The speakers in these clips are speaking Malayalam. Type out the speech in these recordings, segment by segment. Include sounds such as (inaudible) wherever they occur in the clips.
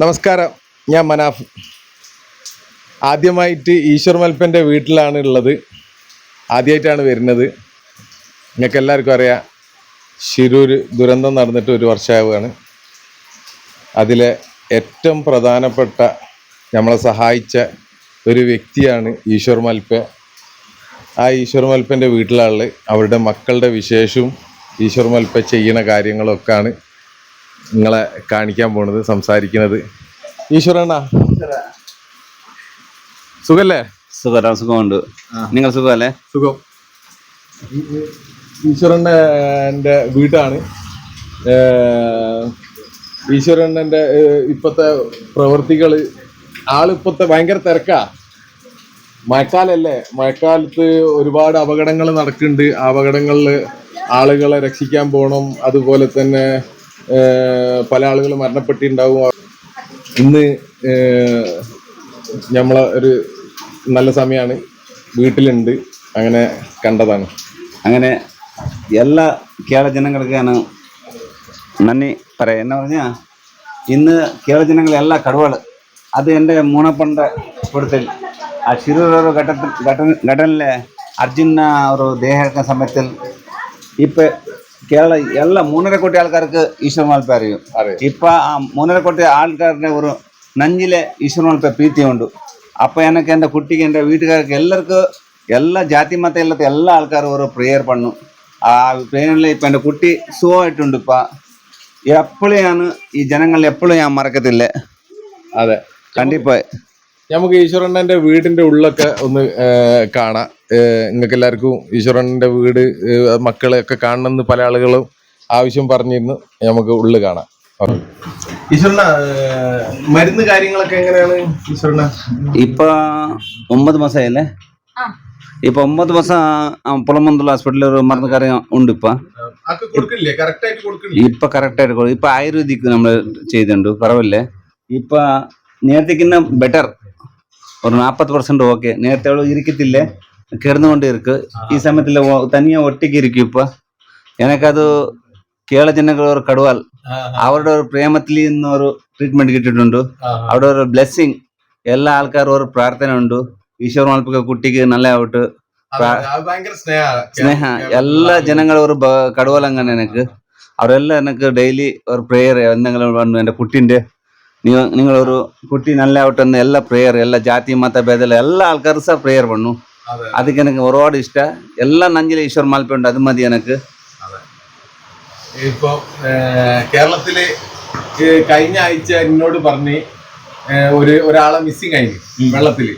നമസ്കാരം ഞാൻ മനാഫ്. ആദ്യമായിട്ട് ഈശ്വർ മൽപ്പന്റെ വീട്ടിലാണ് ഉള്ളത്. ആദ്യമായിട്ടാണ് വരുന്നത്. നിങ്ങൾക്ക് എല്ലാവർക്കും അറിയാം ശിരൂർ ദുരന്തം നടന്നിട്ട് ഒരു വർഷമാവുകയാണ്. അതിലെ ഏറ്റവും പ്രധാനപ്പെട്ട നമ്മളെ സഹായിച്ച ഒരു വ്യക്തിയാണ് ഈശ്വർ മൽപ്പ ആ ഈശ്വർ മൽപ്പന്റെ വീട്ടിലാണ് അവരുടെ മക്കളുടെ വിശേഷവും ഈശ്വർ മൽപ്പ ചെയ്യുന്ന കാര്യങ്ങളൊക്കെയാണ്. നിങ്ങളെ കാണിക്കാൻ പോണത് സംസാരിക്കുന്നത്. ഈശ്വരണ്ണാ. സുഖല്ലേ? സുഖം സുഖമുണ്ട്. നിങ്ങൾ സുഖമല്ലേ? സുഖം. ഈശ്വരണ്ണന്റെ വീടാണ്. ഈശ്വരണ്ണന്റെ ഈശ്വരണ്ണന്റെ ഏഹ് ഇപ്പോഴത്തെ പ്രവൃത്തികൾ ആളിപ്പോഴത്തെ ഭയങ്കര തിരക്കാ. മഴക്കാലല്ലേ? മഴക്കാലത്ത് ഒരുപാട് അപകടങ്ങൾ നടക്കുന്നുണ്ട്. അപകടങ്ങളിൽ ആളുകളെ രക്ഷിക്കാൻ പോകണം അതുപോലെ തന്നെ പല ആളുകൾ മരണപ്പെട്ടിട്ടുണ്ടാവും. ഇന്ന് നമ്മളെ ഒരു നല്ല സമയമാണ് വീട്ടിലുണ്ട്. അങ്ങനെ കണ്ടതാണ്. അങ്ങനെ എല്ലാ കേരള ജനങ്ങൾക്കാണ് നന്ദി പറയാം. എന്നാ പറഞ്ഞാൽ ഇന്ന് കേരള ജനങ്ങളെല്ലാ കടുവകൾ അത് എന്റെ മൂണപ്പണ്ട കൊടുത്തിൽ. ആ ശിരൂരോ ഘട്ടത്തിൽ ഘട്ട ഘട്ടനിലെ അർജുന ഒരു ദേഹ സമയത്തിൽ ഇപ്പം കേരള എല്ലാ മൂന്നര കോടി ആൾക്കാർക്ക് ഈശ്വർ മാൽപ്പ അറിയും അറിയാം. ഇപ്പൊ ആ മൂന്നര കോടി ആൾക്കാരുടെ ഒരു നഞ്ചിലെ ഈശ്വർ മാൽപ്പ പ്രീതിയുണ്ട് അപ്പൊ എനിക്ക് എന്റെ കുട്ടിക്ക് എന്റെ വീട്ടുകാർക്ക് എല്ലാവർക്കും എല്ലാ ജാതി മത ഇല്ലാത്ത എല്ലാ ആൾക്കാരും ഒരു പ്രെയർ പണ്ണും ആ പ്രെയറിൽ ഇപ്പൊ എന്റെ കുട്ടി സുഖമായിട്ടുണ്ട് ഇപ്പൊ എപ്പോഴും ഈ ജനങ്ങൾ എപ്പോഴും ഞാൻ മറക്കത്തില്ല അതെ കണ്ടിപ്പാ നമുക്ക് ഈശ്വരണ്ണന്റെ വീടിന്റെ ഉള്ളൊക്കെ ഒന്ന് ഏഹ്, കാണാം. നിങ്ങൾക്ക് എല്ലാവർക്കും ഈശ്വരണ്ണന്റെ വീട് മക്കളെ മക്കളെയൊക്കെ കാണണമെന്ന് പല ആളുകളും ആവശ്യം പറഞ്ഞിരുന്നു. നമുക്ക് ഉള്ളു കാണാം. ഈശ്വരണ്ണ മരുന്ന് കാര്യങ്ങളൊക്കെ എങ്ങനെയാണ് ഈശ്വരണ്ണ? ഇപ്പൊ ഒമ്പത് മാസമായില്ലേ ഇപ്പൊ ഒമ്പത് മാസം പുളമന്തുള്ള ഹോസ്പിറ്റലിൽ ഒരു മരുന്ന് കാര്യം ഉണ്ട് ഇപ്പൊ. ഇപ്പൊ കറക്റ്റ് ആയിട്ട് കൊടുക്കും. ഇപ്പൊ ആയുർവേദിക് നമ്മൾ ചെയ്തിട്ടുണ്ട്. പറവല്ലേ ഇപ്പൊ നേരത്തേക്കിന്ന ബെറ്റർ ஒரு நாற்பது പെർസെന്റ് ഓക്കെ നേരത്തെ അവള് ഇരിക്കത്തില്ല കിടന്നുകൊണ്ട് ഇരിക്കു ഈ സമയത്തില് തനിയെ ഒറ്റയ്ക്ക് ഇരിക്കും ഇപ്പൊ എനക്കത് കേരള ജനങ്ങളൊരു കടുവാൽ അവരുടെ ഒരു പ്രേമത്തിൽ നിന്ന് ഒരു ട്രീറ്റ്മെന്റ് കിട്ടിയിട്ടുണ്ട് അവിടെ ഒരു ബ്ലെസ്സിങ് എല്ലാ ആൾക്കാരും ഒരു പ്രാർത്ഥന ഉണ്ട് ഈശ്വർ മാൽപ്പൊക്കെ കുട്ടിക്ക് നല്ല ആവട്ട് സ്നേഹ എല്ലാ ജനങ്ങളും ഒരു കടുവലങ്ങനെ എനിക്ക് അവരെല്ലാം എനിക്ക് ഡെയിലി ഒരു പ്രേയർ എന്തെങ്കിലും എൻ്റെ കുട്ടിൻ്റെ നിങ്ങളൊരു കുട്ടി നല്ല ನಲ್ಲಔಟನ್ನು എല്ലാ പ്രേയർ എല്ലാ ജാതി മത ಭೇದಲ್ಲ എല്ലാ ಆಳ್ಕಾರು സാ പ്രേയർ പണു. ಅದಕ್ಕೆ എനിക്ക് ഒരുപാട് ഇഷ്ട. എല്ലാം നഞ്ചില ഈശ്വർ മാൽപ്പുണ്ട് അത് മതി എനക്ക്. ഇപ്പൊ കേരളത്തിൽ കഴിഞ്ഞ ആഴ്ച എന്നോട് പറഞ്ഞ് ഒരു ഒരാളെ മിസ്സിങ് ആയി വെള്ളത്തിൽ.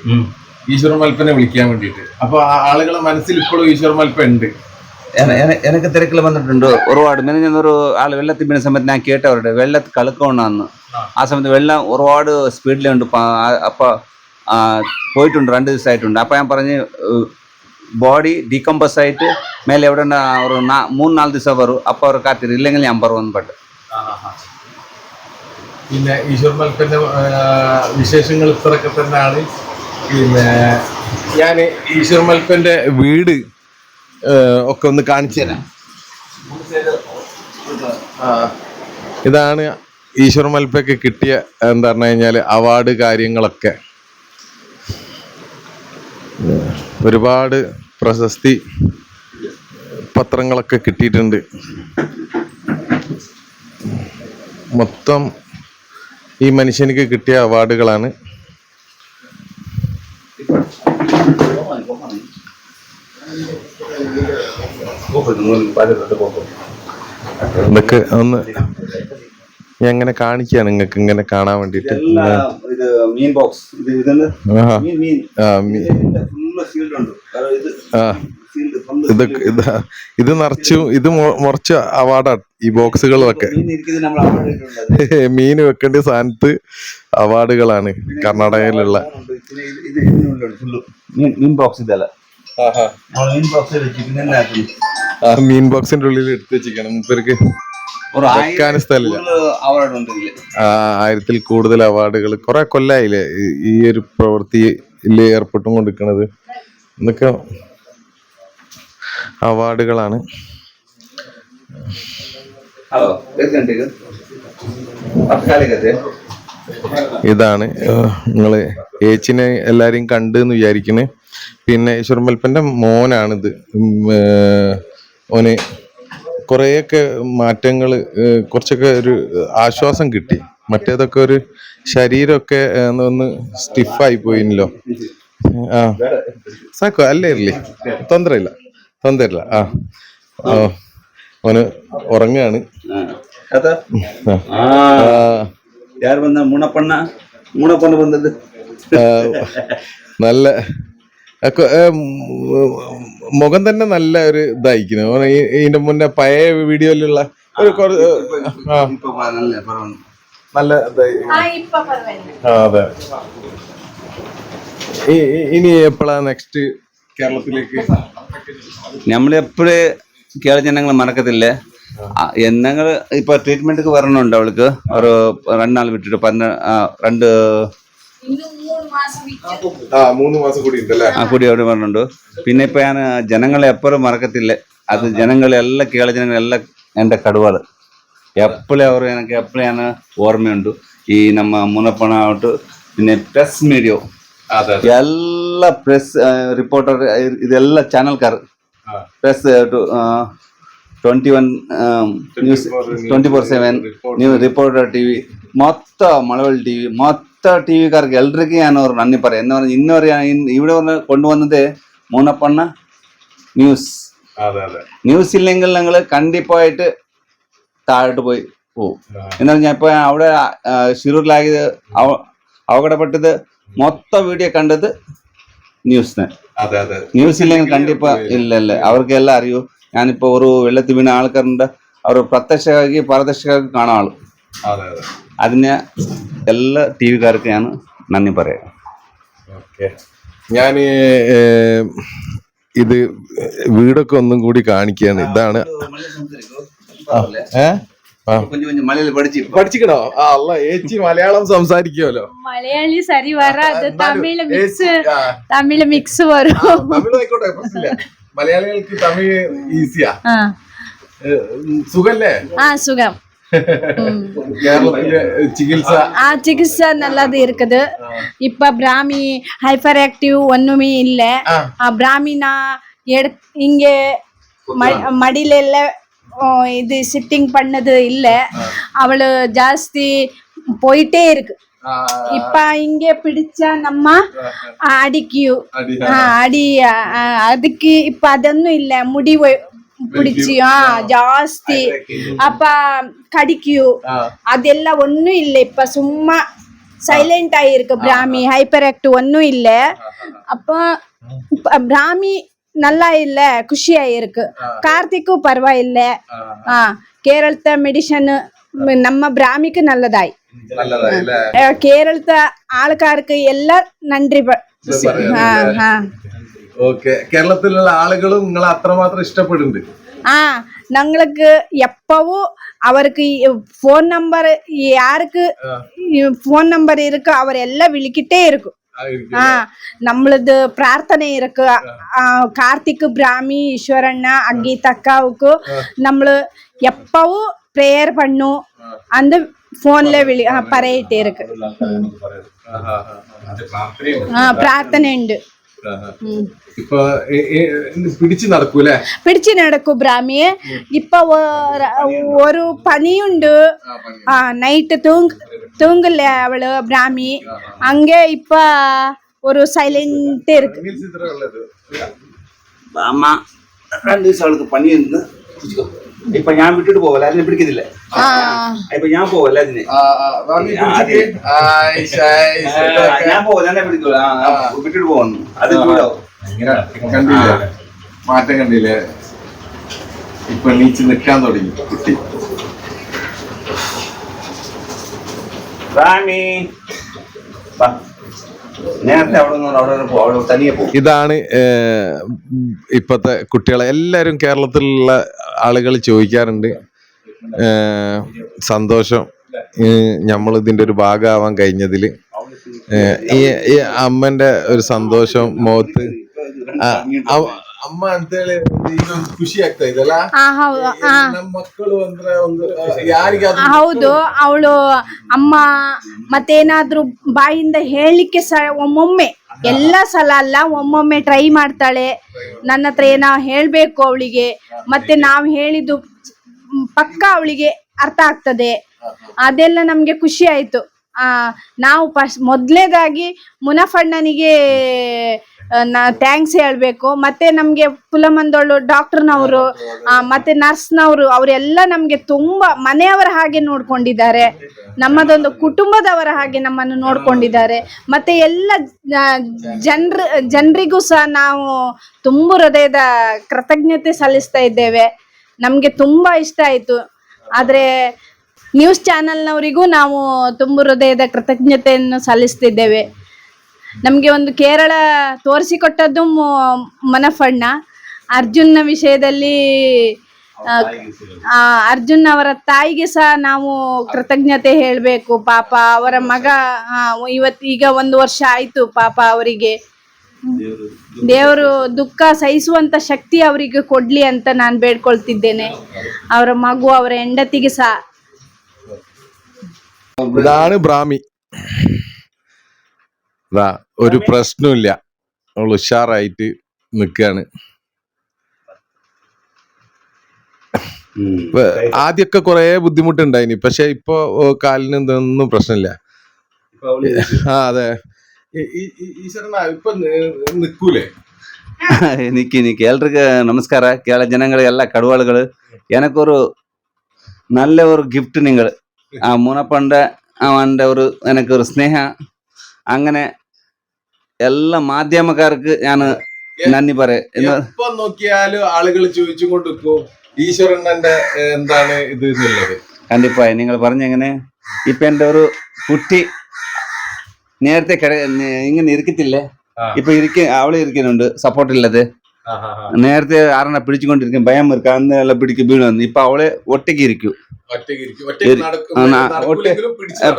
ഈശ്വർ മൽപ്പനെ വിളിക്കാൻ വേണ്ടിയിട്ട്. അപ്പോൾ ആളുകളെ മനസ്സിൽ ഇപ്പോഴും ഈശ്വർ മൽപ്പ ഉണ്ട്. എനിക്ക് തിരക്കിൽ വന്നിട്ടുണ്ട് ഒരുപാട്. മെനഞ്ഞൊരു ആൾ വെള്ളത്തിൽ വീണ സമയത്ത് ഞാൻ കേട്ടവരുടെ വെള്ളത്തിൽ കളുക്കമുണ്ടാന്ന് ആ സമയത്ത് വെള്ളം ഒരുപാട് സ്പീഡിലുണ്ട്. അപ്പൊ പോയിട്ടുണ്ട്. രണ്ട് ദിവസമായിട്ടുണ്ട് അപ്പൊ ഞാൻ പറഞ്ഞ് ബോഡി ഡീകമ്പോസ് ആയിട്ട് മേലെ എവിടെ ഒരു മൂന്ന് നാല് ദിവസം വരും. അപ്പൊ അവർ കാത്തിരി ഇല്ലെങ്കിൽ ഞാൻ പറയുമെന്ന് പെട്ട് പിന്നെ ഈശ്വർ മൽപ്പന്റെ ഏഹ്, വിശേഷങ്ങൾ ഇത്രയൊക്കെ തന്നെയാണ്. പിന്നെ ഞാൻ ഈശ്വർ മൽപ്പന്റെ വീട് ഒക്കെ ഒന്ന് കാണിച്ചു തരാം. ഇതാണ് ഈശ്വർ മൽപ്പയ്ക്ക് കിട്ടിയ എന്താ പറഞ്ഞു കഴിഞ്ഞാൽ അവാർഡ് കാര്യങ്ങളൊക്കെ. ഒരുപാട് പ്രശസ്തി പത്രങ്ങളൊക്കെ കിട്ടിയിട്ടുണ്ട്. മൊത്തം ഈ മനുഷ്യനിക്ക് കിട്ടിയ അവാർഡുകളാണ് ഇതൊക്കെ ഒന്ന് ഞാൻ ഇങ്ങനെ നിങ്ങൾക്ക് ഇങ്ങനെ കാണാൻ വേണ്ടിട്ട് ഇത് മീൻ ബോക്സ്. ഇത് ഇതൊക്കെ നിറച്ചും ഇത് മുറച്ച അവാർഡാണ് ഈ ബോക്സുകളൊക്കെ. മീൻ (laughs) വെക്കേണ്ട സ്ഥാനത്ത് അവാർഡുകളാണ് കർണാടകയിലുള്ള. മീൻ മീൻ ബോക്സ് ഇതല്ല. ആ മീൻ ബോക്സിന്റെ ഉള്ളിൽ എടുത്തു വെച്ചിരിക്കണം. മൂപ്പർക്ക് ആയിരത്തിൽ കൂടുതൽ അവാർഡുകൾ കുറെ കൊല്ലായില്ലേ ഈ ഒരു പ്രവൃത്തിയിൽ ഏർപ്പെട്ടും കൊടുക്കണത് എന്നൊക്കെ അവാർഡുകളാണ് ഇതാണ് നിങ്ങൾ ഏച്ചിനെ എല്ലാരെയും കണ്ട് എന്ന് പിന്നെ ഈശ്വരമ്പൽപ്പന്റെ മോനാണിത്. ഓന് കുറേയൊക്കെ മാറ്റങ്ങൾ കുറച്ചൊക്കെ ഒരു ആശ്വാസം കിട്ടി. മറ്റേതൊക്കെ ഒരു ശരീരമൊക്കെ ഒന്ന് സ്റ്റിഫായി പോയിനല്ലോ. ആ. സാക്കോ അല്ലേ ഇല്ലേ? തൊന്തരയില്ല തൊന്തരില്ല ആ. ഓന് ഉറങ്ങാണ്. നല്ല മുഖം തന്നെ നല്ല ഒരു ഇതായിരിക്കുന്നു. ഇതിന്റെ മുന്നേ പഴയ വീഡിയോയിലുള്ള ഒരു നല്ല അതെ. ഇനി എപ്പോഴാ നെക്സ്റ്റ് കേരളത്തിലേക്ക്? നമ്മളെപ്പോഴേ കേരള ജനങ്ങൾ മറക്കത്തില്ലേ? ഞങ്ങൾ ഇപ്പൊ ട്രീറ്റ്മെന്റ് വരണുണ്ട് അവൾക്ക്? ഒരു രണ്ടാൾ വിട്ടിട്ട് പന്ത്രണ്ട് രണ്ട് ഇന്ന് മൂന്ന് മാസം വിറ്റ് ആ മൂന്ന് മാസം കൂടി ഉണ്ടല്ലേ ആ കൂടി അവിടെ പറഞ്ഞുണ്ട് പിന്നെ ഇപ്പൊ ഞാൻ ജനങ്ങളെ എപ്പോഴും മറക്കത്തില്ല അത് ജനങ്ങളെല്ലാം കേരള ജനങ്ങളെല്ലാം എൻ്റെ കടുവാള് എപ്പോഴും അവർ എനിക്ക് എപ്പോഴും ഞാൻ ഓർമ്മയുണ്ട് ഈ നമ്മ മുനപ്പണ ആവട്ട് പിന്നെ പ്രസ് മീഡിയോ അതെ ಎಲ್ಲ ಪ್ರೆಸ್ ರಿಪೋರ್ಟರ್ ಇದೆಲ್ಲ ಚಾನಲ್ಕಾರ್ press twenty one news twenty four seven ನೀವು ರಿಪೋರ್ಟರ್ ಟಿವಿ ಮೊತ್ತ ಮಳವಳ್ಳಿ ಟಿವಿ ಮೊತ್ತ മൊത്ത ടി വിക്കാർക്ക് എല്ലാവർക്കും ഞാൻ ഒരു നന്ദി പറയാം. എന്ന് പറഞ്ഞാൽ ഇന്ന് പറയാ ഇവിടെ പറഞ്ഞ കൊണ്ടുവന്നത് മൂന്നപ്പണ്ണ ന്യൂസ്. ന്യൂസ് ഇല്ലെങ്കിൽ ഞങ്ങൾ കണ്ടിപ്പായിട്ട് താഴോട്ട് പോയി പോവും. എന്ന് പറഞ്ഞാൽ ഇപ്പൊ അവിടെ ഷിറൂരിലാകിയത് അപകടപ്പെട്ടത് മൊത്തം വീഡിയോ കണ്ടത് ന്യൂസിനെ. ന്യൂസ് ഇല്ലെങ്കിൽ കണ്ടിപ്പാ ഇല്ല ഇല്ല. അവർക്ക് എല്ലാം അറിയൂ. ഞാനിപ്പോ ഒരു വെള്ളത്തിൽ വീണ ആൾക്കാരുണ്ട്. അവർ പ്രത്യക്ഷമാക്കി പാരദർശകമാക്കി കാണാൻ ആൾ. അതിന് എല്ലാ ടി വിക്കാർക്കും ഞാൻ നന്ദി പറയാം. ഓക്കെ. ഞാൻ ഇത് വീടൊക്കെ ഒന്നും കൂടി കാണിക്കുകയാണ് ഇതാണ്. പഠിച്ചിക്കണോ? അല്ല ഏച്ചി മലയാളം സംസാരിക്കുമല്ലോ മലയാളി സരി തമിഴ് മിക്സ് മലയാളികൾക്ക് തമിഴ് ഈസിയാ സുഖല്ലേ? ആ സുഖം. (laughs) சிகிச்சை. ஆ சிகிச்சை நல்லது இருக்குது. இப்ப பிராமி ஹைப்பர் ஆக்டிவ் ஒண்ணுமே இல்ல. பிராமினா எடு இங்க மடியில இது சிட்டிங் பண்ணது இல்ல. அவளு ஜாஸ்தி போயிட்டே இருக்கு. இப்ப இங்க பிடிச்சா நம்ம அடிக்கியூ அடி அதுக்கு இப்ப அதொன்னும் இல்ல. முடி பிடிச்சியா ஜாஸ்தி. அப்ப கடிக்கும் அதெல்லாம் ஒன்றும் இல்லை. இப்ப சும்மா சைலண்ட் ஆகிருக்கு பிராமி. ஹைப்பர் ஆக்ட் ஒன்றும் இல்லை. அப்போ பிராமி நல்லா இல்ல. குஷியா இருக்கு கார்த்திக்கும் பரவாயில்ல. ஆ. கேரளத்த மெடிசன் நம்ம பிராமிக்கு நல்லதாய். கேரளத்த ஆளுக்காருக்கு எல்லாம் நன்றி ஆ ஆ. ഓക്കെ. കേരളത്തിലുള്ള ആളുകളും നിങ്ങളെ അത്രമാത്രം ഇഷ്ടപ്പെടുന്നുണ്ട്. ஆ நம்மளுக்கு எப்பவும் அவருக்கு ஃபோன் நம்பர் யாருக்கு ஃபோன் நம்பர் இருக்கோ அவர் எல்லாம் விழிக்கிட்டே இருக்கும் ஆ நம்மளது பிரார்த்தனை இருக்கு கார்த்திக்கு பிராமி ஈஸ்வரண்ணா அங்கீத் அக்காவுக்கு நம்மளு எப்பவும் ப்ரேயர் பண்ணும் அந்த ஃபோன்ல விழி இருக்கு பிரார்த்தனை உண்டு ഇപ്പൊ പിടിച്ചു നടക്കൂലേ പിടിച്ചു നടക്കും ബ്രാഹ്മിയെ ഇപ്പൊ ഒരു പനിയുണ്ട് ആ നൈറ്റ് തൂങ് തൂങ്ങില്ലേ അവള് ബ്രാഹ്മി അങ്ങേ ഇപ്പൊ ஒரு சைலண்ட் இருக்கு ஆமா ரெண்டு அவளுக்கு பண்ணி இருந்தா ഇപ്പൊ ഞാൻ വിട്ടിട്ട് പോവല്ല? അതിനെ പിടിക്കുന്നില്ല? ആ. ഇപ്പൊ ഞാൻ പോവല്ല അതിന്? ഞാൻ പോവല്ല? എന്നെ പിടിക്കൂല വിട്ടിട്ട് പോകുന്നു അത് കൂടാവും കണ്ടില്ലേ? മാറ്റം കണ്ടില്ലേ? ഇപ്പൊ നീച്ച് നിൽക്കാൻ തുടങ്ങി കുട്ടി. റാമി ഇതാണ് ഇപ്പത്തെ കുട്ടികളെ എല്ലാരും കേരളത്തിലുള്ള ആളുകൾ ചോദിക്കാറുണ്ട്. സന്തോഷം നമ്മൾ ഇതിന്റെ ഒരു ഭാഗമാവാൻ കഴിഞ്ഞതിൽ ഈ അമ്മന്റെ ഒരു സന്തോഷം മുഖത്ത് ಅಮ್ಮ ಅಂತ ಹೇಳಿ ಈಗ ಖುಷಿ ಆಗ್ತಾ ಇದೆಲ್ಲ ಆ ಹೌದು. ಆ. ನಮ್ಮ ಮಕ್ಕಳು ಅಂದ್ರೆ ಒಂದು ಯಾರಿಗೆ ಹೌದು. ಅವಳು ಅಮ್ಮ ಮತ್ತೇನಾದ್ರೂ ಬಾಯಿಂದ ಹೇಳಲಿಕ್ಕೆ ಸ ಒಮ್ಮೊಮ್ಮೆ ಎಲ್ಲ ಸಲ ಅಲ್ಲ ಒಮ್ಮೊಮ್ಮೆ ಟ್ರೈ ಮಾಡ್ತಾಳೆ. ನನ್ನ ಹತ್ರ ಏನೋ ಹೇಳ್ಬೇಕು ಅವಳಿಗೆ. ಮತ್ತೆ ನಾವು ಹೇಳಿದ್ದು ಪಕ್ಕ ಅವಳಿಗೆ ಅರ್ಥ ಆಗ್ತದೆ. ಅದೆಲ್ಲ ನಮ್ಗೆ ಖುಷಿ ಆಯ್ತು. ಆ ನಾವು ಫಸ್ಟ್ ಮೊದ್ಲೇದಾಗಿ ಮುನಫಣ್ಣನಿಗೆ ನಾ ಥ್ಯಾಂಕ್ಸ್ ಹೇಳಬೇಕು. ಮತ್ತೆ ನಮಗೆ ಪುಲಮಂದೋಳು ಡಾಕ್ಟರ್ನವರು ಮತ್ತೆ ನರ್ಸ್ನವರು, ಅವರೆಲ್ಲ ನಮಗೆ ತುಂಬಾ ಮನೆಯವರ ಹಾಗೆ ನೋಡ್ಕೊಂಡಿದ್ದಾರೆ. ನಮ್ಮದೊಂದು ಕುಟುಂಬದವರ ಹಾಗೆ ನಮ್ಮನ್ನು ನೋಡ್ಕೊಂಡಿದ್ದಾರೆ. ಮತ್ತೆ ಎಲ್ಲ ಜನರ, ಜನರಿಗೂ ಸಹ ನಾವು ತುಂಬ ಹೃದಯದ ಕೃತಜ್ಞತೆ ಸಲ್ಲಿಸ್ತಾ ಇದ್ದೇವೆ. ನಮಗೆ ತುಂಬಾ ಇಷ್ಟ ಆಯ್ತು. ಆದರೆ ನ್ಯೂಸ್ ಚಾನೆಲ್ನವರಿಗೂ ನಾವು ತುಂಬ ಹೃದಯದ ಕೃತಜ್ಞತೆಯನ್ನು ಸಲ್ಲಿಸ್ತಿದ್ದೇವೆ. ನಮಗೆ ಒಂದು ಕೇರಳ ತೋರಿಸಿಕೊಟ್ಟದ್ದು ಮನಫಣ್ಣ. ಅರ್ಜುನ್ನ ವಿಷಯದಲ್ಲಿ ಅರ್ಜುನ್ ಅವರ ತಾಯಿಗೆ ಸಹ ನಾವು ಕೃತಜ್ಞತೆ ಹೇಳಬೇಕು. ಪಾಪ ಅವರ ಮಗ ಇವತ್ತು ಈಗ ಒಂದು ವರ್ಷ ಆಯ್ತು ಪಾಪ ಅವರಿಗೆ. ದೇವರು ದುಃಖ ಸಹಿಸುವಂತ ಶಕ್ತಿ ಅವರಿಗೆ ಕೊಡ್ಲಿ ಅಂತ ನಾನು ಬೇಡ್ಕೊಳ್ತಿದ್ದೇನೆ. ಅವರ ಮಗು ಅವರ ಹೆಂಡತಿಗೆ ಸಹ. ಬ್ರಾಹ್ಮಿ. ഒരു പ്രശ്നമില്ല ഉഷാറായിട്ട് നിൽക്കാണ് ആദ്യമൊക്കെ കൊറേ ബുദ്ധിമുട്ടുണ്ടായിനി. പക്ഷെ ഇപ്പൊ കാലിന് ഇതൊന്നും പ്രശ്നമില്ല. ആ അതെ. നിക്കൂലേ? (laughs) എനിക്ക് ഇനി കേൾക്ക് നമസ്കാര. കേരള ജനങ്ങൾ എല്ലാ കടുവാളുകൾ എനക്കൊരു നല്ല ഒരു ഗിഫ്റ്റ് നിങ്ങൾ. ആ മൂനപ്പണ്ട് അവന്റെ ഒരു എനിക്കൊരു സ്നേഹ അങ്ങനെ എല്ലാ മാധ്യമക്കാർക്ക് ഞാൻ നന്ദി പറയാം. എപ്പോ നോക്കിയാലും ആളുകൾ ചോദിച്ചു കൊണ്ടിരിക്കും ഈശ്വരണ്ണന്റെ എന്താണ് ഇത് എന്നുള്ളത്? കണ്ടിപ്പായി. നിങ്ങൾ പറഞ്ഞെങ്ങനെ ഇപ്പൊ എന്റെ ഒരു കുട്ടി നേരത്തെ കിട ഇങ്ങനെ ഇരിക്കത്തില്ലേ. ഇപ്പൊ ഇരിക്ക അവളെ ഇരിക്കുന്നുണ്ട് സപ്പോർട്ട് ഇല്ലത്. നേരത്തെ ആറെണ്ണ പിടിച്ചുകൊണ്ടിരിക്കും ഭയം ഇരിക്കും അന്ന് എല്ലാം പിടിക്കും വീണ് വന്നു. ഇപ്പൊ അവളെ ഒറ്റയ്ക്ക് ഇരിക്കും. നടക്കും.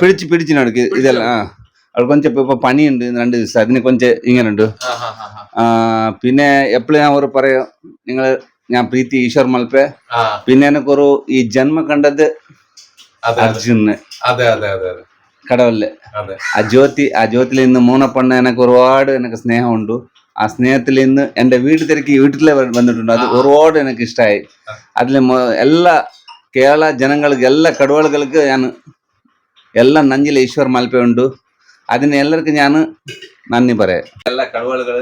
പിടിച്ച് പിടിച്ച് പിടിച്ച് ഇതെല്ലാം ആ. അവൾ കൊഞ്ചം ഇപ്പൊ പനിയുണ്ട് രണ്ട് ദിവസം. അതിന് കൊഞ്ച ഇങ്ങനെ ഉണ്ട് പിന്നെ എപ്പോഴും ഞാൻ ഒരു പറയാം നിങ്ങൾ ഞാൻ പ്രീതി ഈശ്വർ മൽപ്പെ. പിന്നെ എനക്കൊരു ഈ ജന്മ കണ്ടത് അർജുന്. കടവല്ലേ? ആ ജ്യോതി ആ ജ്യോതിയിൽ നിന്ന് മൂന്നപ്പണ്ണ എനക്ക് ഒരുപാട് എനിക്ക് സ്നേഹമുണ്ട്. ആ സ്നേഹത്തിൽ നിന്ന് എന്റെ വീട്ടിൽ തിരക്കി വീട്ടിലെ വന്നിട്ടുണ്ട്. അത് ഒരുപാട് എനിക്ക് ഇഷ്ടമായി അതിൽ എല്ലാ കേരള ജനങ്ങൾക്ക് എല്ലാ കടവളുകൾക്ക് ഞാൻ എല്ലാം നഞ്ചിലെ ഈശ്വർ മൽപ്പ അതിനെല്ലാവർക്കും ഞാൻ നന്ദി പറയാം. എല്ലാ കടവുകൾ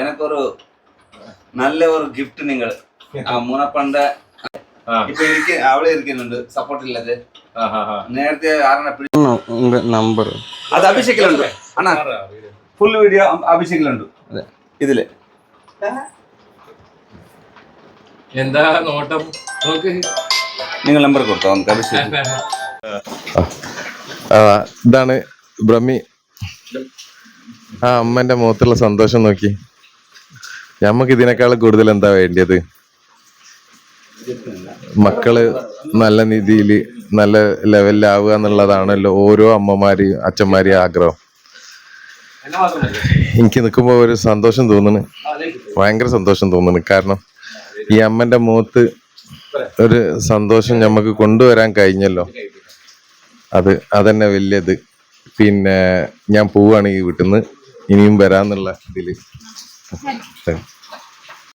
എനക്കൊരു നല്ല ഒരു ഗിഫ്റ്റ് നിങ്ങൾ മൂന്നപ്പണ്ട ഇപ്പൊ എനിക്ക് അവളെ ഇരിക്കുന്നുണ്ട്. സപ്പോർട്ട് ഇല്ലാതെ. നേരത്തെ നമ്പർ അത് അഭിഷേകിലുണ്ട്. അണ്ണാ ഫുൾ വീഡിയോ അഭിഷേകിലുണ്ട്. ഇതിൽ. എന്താ നോട്ടം? നിങ്ങൾ നമ്പർ കൊടുത്തോ? നമുക്ക് അഭിഷേക് ഇതാണ് ബ്രഹ്മി. ആ അമ്മന്റെ മുഖത്തുള്ള സന്തോഷം നോക്കി. ഞമ്മക്ക് ഇതിനേക്കാൾ കൂടുതൽ എന്താ വേണ്ടിയത്? മക്കൾ നല്ല രീതിയിൽ നല്ല ലെവലിലാവുക എന്നുള്ളതാണല്ലോ ഓരോ അമ്മമാരെയും അച്ഛന്മാരെയും ആഗ്രഹം. എനിക്ക് നിൽക്കുമ്പോൾ ഒരു സന്തോഷം തോന്നുന്നു. ഭയങ്കര സന്തോഷം തോന്നുന്നു. കാരണം ഈ അമ്മന്റെ മുഖത്ത് ഒരു സന്തോഷം നമുക്ക് കൊണ്ടുവരാൻ കഴിഞ്ഞല്ലോ. അത് അതന്നെ വലിയത്. പിന്നെ ഞാൻ പോവാണ് ഈ വീട്ടിൽ നിന്ന് ഇനിയും വരാന്നുള്ള ഇതിൽ ശരി.